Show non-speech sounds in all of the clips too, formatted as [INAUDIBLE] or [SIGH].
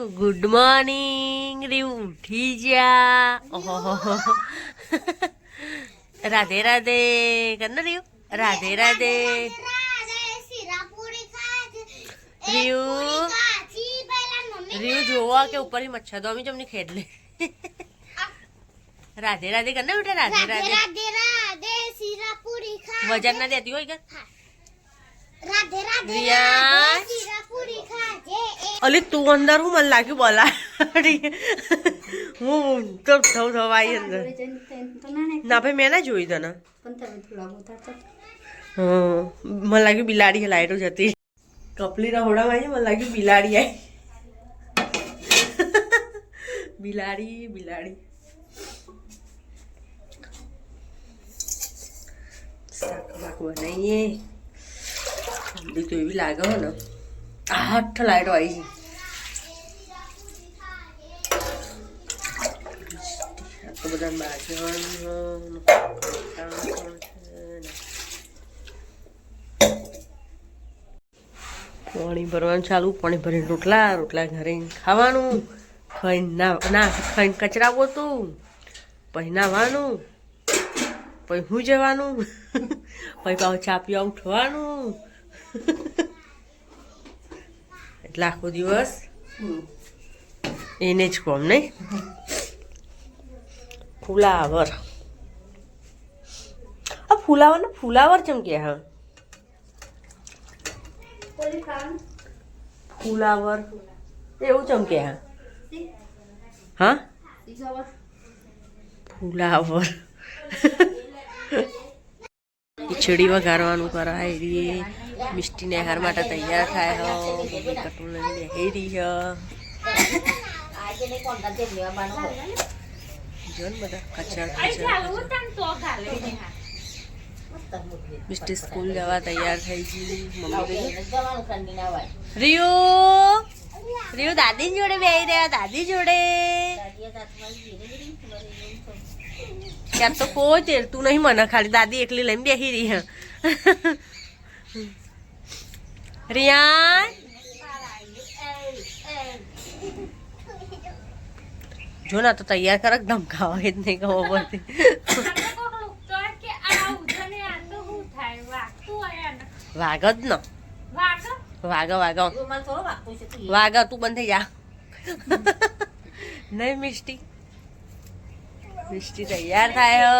Good morning રી ઉઠી જા ઓહો રાધે રાધે. કર રીવ રાધે રાધે. રીવ રીવ જોવા કે ઉપરથી મચ્છર તો અમી જમની ખેડ લે. રાધે રાધે કર બેટા રાધે રાધે વજન ના દેતી હોય કે? રિયા. અલી તું અંદર હું મને લાગ્યું બોલાડી હું તો થવ થવાઈ અંદર. ના ભાઈ મેં ના જોઈ તને. હા મને લાગ્યું બિલાડી લાઈટો જતી કપલી રહોડામાં આવી મને લાગ્યું બિલાડી આવી બિલાડી બિલાડી. શાક બનાવીએ. તો એવી લાગે ને. આઠ લાઈટો આવી છે તો બધા પાણી ભરવાનું ચાલુ, પાણી ભરીને રોટલા રોટલા ઘરે ખાવાનું ખાઈને ના ના, ખાઈને કચરા પોતું પછી નાવાનું, પછી હું જવાનું, [LAUGHS] પછી પાછું ચા પીવા ઉઠવાનું. [LAUGHS] એટલે આખો દિવસ એને જ કોમ નહીં ફુલાવર આ ફુલાવર ને ફુલાવર ચમ કે હા ફુલાવર એવું ચમ કે હા હા ફુલાવર ખીચડી વઘારવાનું કરાય રી મિષ્ટીને હાર માટે તૈયાર થાય હો મમ્મી કટું લઈને બેહી રહી હ જો ને બધા કચર કચર મિષ્ટી સ્કૂલ જવા તૈયાર થઈ ગઈ મમ્મી રિયો રિયો દાદી જોડે બેહી રહ્યા દાદી જોડે ત્યાં તો કોઈ તેરતું નહીં મને ખાલી દાદી એકલી લઈને બેસી રહી રિયાન જો ના તો તૈયાર કરક ધમકાવા જ નહીં કહો પડતી વાગ જ ન. વાગ વાગ. વાગ, તું બંધ થઈ જા. નહીં, મિષ્ટી. મિષ્ટી તૈયાર થાય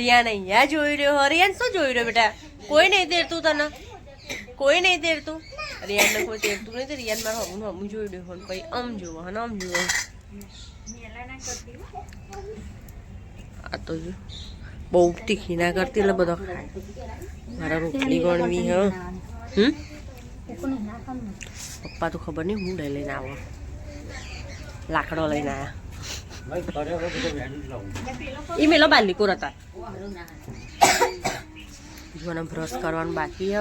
રિયાન અહીંયા જોઈ રહ્યો રિયાન શું જોઈ રહ્યો, બેટા? કોઈ નહીં દેતું તને. કોઈ નહીં તેરતું. રિયાનને કોઈ તેરતું નહીં રિયાન મારે હમું હમું જોઈ દે હોય પછી આમ જોવો અને આમ જોવો. આ તો જો, બહુ તીખી ના કરતી એટલે બધો મારા રોટલી ગણવી, હ. પપ્પા તો ખબર નહીં, હું લઈ લઈને આવો. લાકડો લઈને આવ્યા ઈ મેલો બાલી કોર હતા જોને બ્રશ કરવાનું બાકી, હ.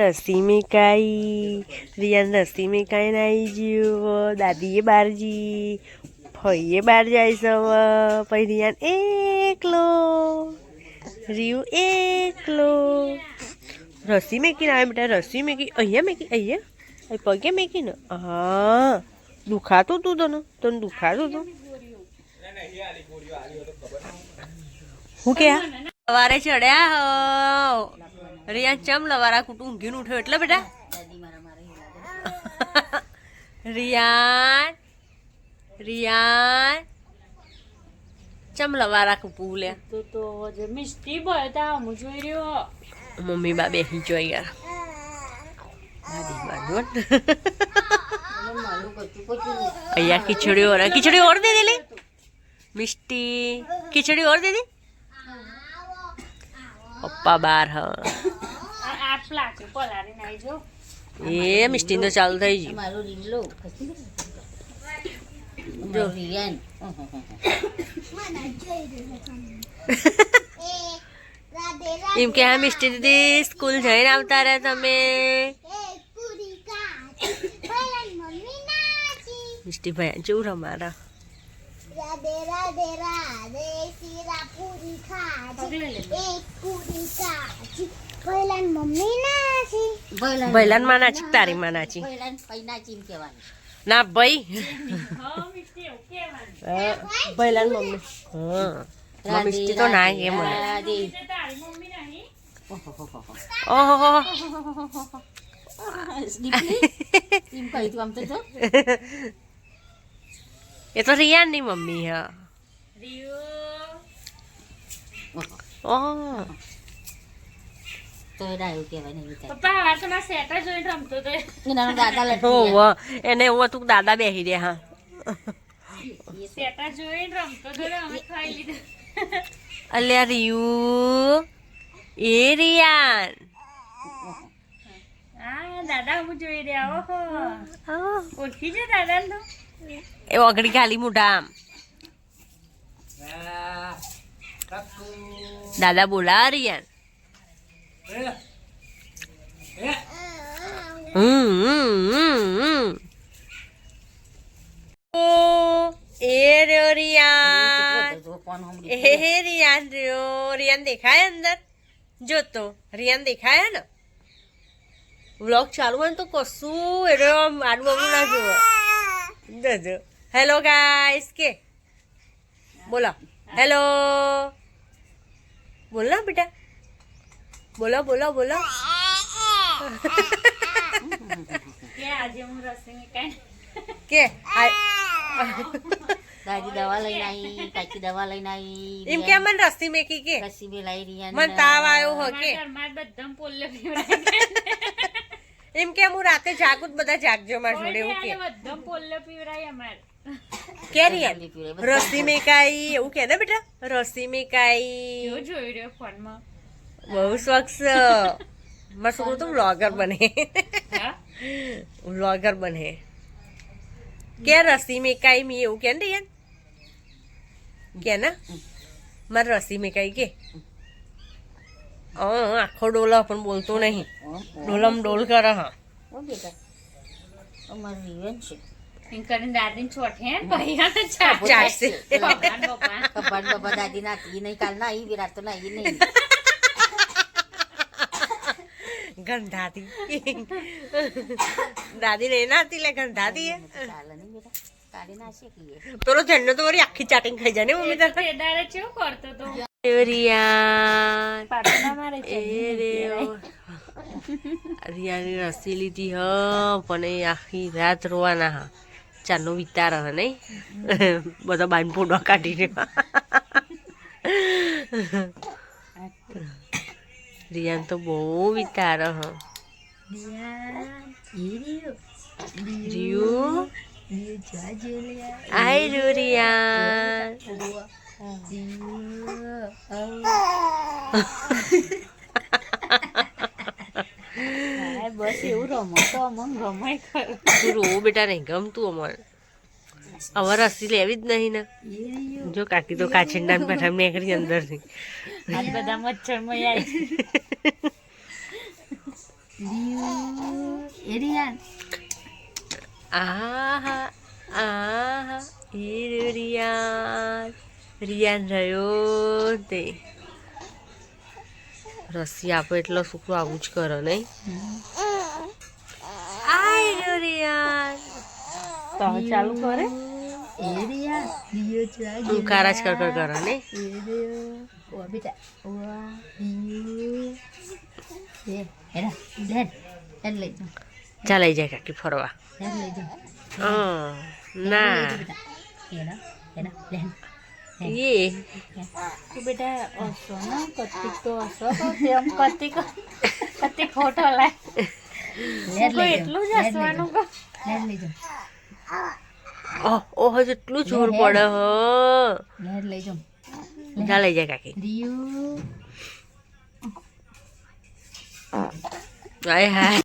રસી મેકાઈ રિયાન રસી મેકાઈ આવી ગયો દાદીએ બાર જી ફઈએ બાર જાય સવ પછી રિયાન એકલો રિયુ એકલો રસી મેકીને આવે બેટા રસી મેકી અહીંયા મેકી અહીંયા અહીં પગે મેકી ને હા દુખાતું તું તને તને દુખાતું તું હું કે સવારે ચડ્યા હો. રિયા ચમ લવારા કુટું ઊંઘીને ઉઠ્યો એટલે બેટા? રિયાન રિયાન. ચમ લવારા કુપું લે. તો તો જે મિસ્ટી બોય તા હું જોઈ રહ્યો. મમ્મી બા બેસી જો યાર અહીંયા ખીચડી ઓર ખીચડી ઓર દે દે લે? મિસ્ટી. ખીચડી ઓર દે દે પપ્પા બાર હ. એ મિસ્ટી તો ચાલુ થઈ ગયું. મારું રીંગલો જો. રિયાન એમ કે હા મિસ્ટી દીદી સ્કૂલ જઈને આવતા રહ્યા તમે. મિસ્ટી ભાઈ જેવું રમારા રાધે રાધે રાધે શીરા પૂરી ખાજી એક પૂરી ખાજી. પહેલા મમ્મી ના છે ભૈલાનમાં નાચી તારી માં નાચી. ના ભાઈ. હા મિષ્ટી એવું કહેવાનું. ભૈલાન મમ્મી. હા. માં મિષ્ટી તો ના કે મને. એટલે તારી મમ્મી નહીં? ઓહો [LAUGHS] એ તો રિયાનની મમ્મી હા. રિયો. ઓહ. પપ્પા આ તો મારા સેટા જોઈને રમતો તો ઓહ એને એવું હતું દાદા બેસી દે હા. સેટા જોઈને રમતો તો ને અમે ખાઈ લીધું. અલ્યા રિયુ એ રિયાન. હા દાદા હું જોઈ રહ્યા ઓહો. ઓળખી છે દાદા તો? એ ખાલી મોઢા આમ. દાદા બોલા રિયાન. એ રહ્યો રિયાન. એ રિયાન રહ્યો. રિયાન દેખાય અંદર? જોતો રિયાન દેખાય ને? વ્લોગ ચાલુ હોય ને તો કશું એટલે આડું આડું ના જુઓ. જોજો હેલો ગાઈસ કે બોલો હેલો બોલો ને બેટા બોલો બોલો બોલો કે આજે હું રસોઈ કઈ કે આ- દાદી દવા લઈને આવી કાચી દવા લઈને આવી એમ કે મને રસ્તી મેકી કે કસી બી લાવી રહ્યા મને તાવ આવ્યો હો કે ઘરમાં બધા પોલ્લે પીવડાય એમ કે હું રાતે જાગું તો બધા જાગજો માર જોડે એવું કે. બધા પોલ્લે પીવડાય અમારે. કે રિયાન રસ્તી મેકાઈ એવું કે ને બેટા? રસી મેકાઈ. જો જોઈ રહ્યો ફોનમાં? બહુ શોખ છે. મારો છોકરો તો વ્લોગર બને. હા? વ્લોગર બને. કે રસી મેકાઈ મી એવું કે ને રિયાન કે ના? મારે રસી મેકાઈ કે. હા આખો ડોલો પણ બોલતો નહીં. ડોલમ ડોલ કરે હા. ઓ બેટા અમારું રીવન છે. કરીને દાદીને છોટે હે? ચાટશે ભગવાન બાબા દાદી નહીં કાલ ના આવી વિરાટ તો ના આવી નહીં. ગંધાતી. દાદી ને નાતી લે ગંધાતી હે ચાલે નહીં બેટા. કાઢી ના પેલો ઝંડો તો વળી આખી ચાટિંગ ખાઈ જાય ને મમ્મી તારે. તે કેવું કરતો તો? રિયાન રિયાની રસી લીધી હ પણ એ આખી રાત રોવાના હા ચારનો વિતાર હ નહીં બધા ફોડવા કાઢીને રિયાન તો બહુ વિતાર હ રિયુ આય રહ્યો રિયાન હા, એવું રમો તો અમન રમાય ખરું તું બેટા નહીં ગમતું અમારે. હવે રસી લેવી જ નહીં ને. જો કાકી તો કાચિંડા બેઠા નીકળી અંદરથી આ બધા મચ્છરમાં આવી આહા આહા એ રહ્યો રિયાન રહ્યો તે. રસી આપો એટલો છોકરો આવું જ કરો નહીં. આયો રિયાન. તો ચાલુ કરે? ઉકારા કારાજ કર કર કરે નહીં. ચાલ લઈ જાય કાકી ફરવા. હં, ના. એ તું બેટા હસો ને કતિક તો હસો તો એમ કતિક કતિક ખોટો લાય હું કોઈ એટલું જ હસવાનું કહું ઓહ ઓહ જેટલું જોર પડે હ લઈ જાઉં જા લઈ જાય કાકી રિયુ હાય હાય